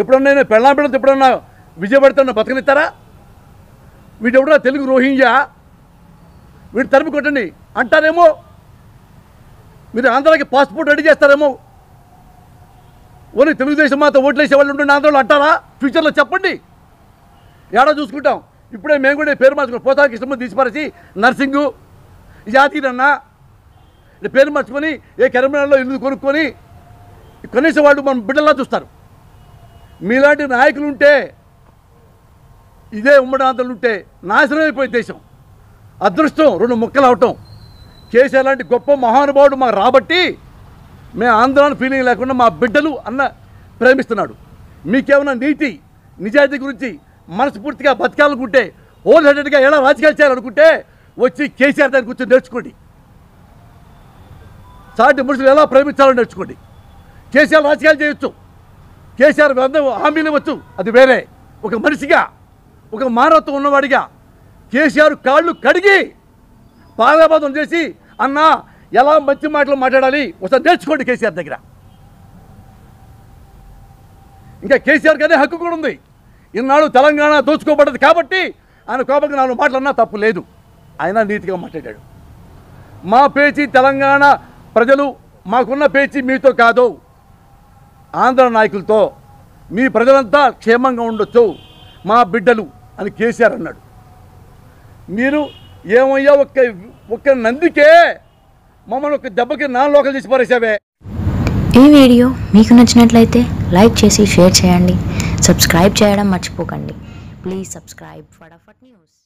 ఎప్పుడన్నా నేను పెళ్ళాం పెడితే ఎప్పుడన్నా విజయపడతాను బతకనిస్తారా? వీడు ఎవడన్నా తెలుగు రోహింగ్యా? వీడు తరిమి కొట్టండి. అంటారేమో? మీరు ఆంధ్రాకి పాస్పోర్ట్ రెడీ చేస్తారేమో? ఓన్లీ తెలుగుదేశం మాతో ఓట్లేసే వాళ్ళు ఉండండి ఆంధ్రలో అంటారా? ఫ్యూచర్లో చెప్పండి. ఏడా చూసుకుంటాం. ఇప్పుడే మేము కూడా పేరు మార్చుకుని పోతా కృష్ణమ్మ తీసిపారేసి నర్సింగు జాతీరన్న ఈ పేరు మార్చుకొని ఏ కరీంనగర్లో ఇల్లు కొనుక్కొని కనీసం వాళ్ళు మన బిడ్డల్లా చూస్తారు. మీలాంటి నాయకులు ఉంటే ఇదే ఉమ్మడాంతలు ఉంటే నాశనం అయిపోయే దేశం. అదృష్టం రెండు ముక్కలు అవటం. కేసీఆర్ లాంటి గొప్ప మహానుభావుడు మాకు రాబట్టి మేము ఆంధ్రాన్ని ఫీలింగ్ లేకుండా మా బిడ్డలు అన్న ప్రేమిస్తున్నాడు. మీకేమైనా నీతి నిజాయితీ గురించి మనస్ఫూర్తిగా బతకాలనుకుంటే హోల్ హెడెడ్గా ఎలా రాజకీయాలు చేయాలనుకుంటే వచ్చి కేసీఆర్ దాని గురించి నేర్చుకోండి. సాటి మనుషులు ఎలా ప్రేమించాలో నేర్చుకోండి. కేసీఆర్ రాజకీయాలు చేయొచ్చు. కేసీఆర్ అందరూ హామీలు ఇవ్వచ్చు. అది వేరే. ఒక మనిషిగా ఒక మానవత్వం ఉన్నవాడిగా కేసీఆర్ కాళ్ళు కడిగి పాదాబాదం చేసి అన్న ఎలా మంచి మాటలు మాట్లాడాలి? ఒకసారి నేర్చుకోండి కేసీఆర్ దగ్గర. ఇంకా కేసీఆర్ అనే హక్కు కూడా ఉంది. ఇన్నాడు తెలంగాణ దోచుకోబడ్డది కాబట్టి ఆయన కోపంగా నాలుగు మాటలు అన్నా తప్పు లేదు. ఆయన నీతిగా మాట్లాడాడు. మా పేచీ తెలంగాణ ప్రజలు మాకున్న పేచీ మీతో కాదు. ఆంధ్ర నాయకులతో మీ ప్రజలంతా క్షేమంగా ఉండొచ్చు మా బిడ్డలు అని కేసీఆర్ అన్నాడు. మీరు ఏమయ్యా ఒక్క ఒక్క నందికే మమ్మల్ని ఒక దెబ్బకి నా లోకల్ చేసి పారేసావే ఈ వీడియో మీకు నచ్చినట్లయితే లైక్ చేసి షేర్ చేయండి. సబ్స్క్రైబ్ చేయడం మర్చిపోకండి. Please subscribe. ఫటాఫట్ న్యూస్.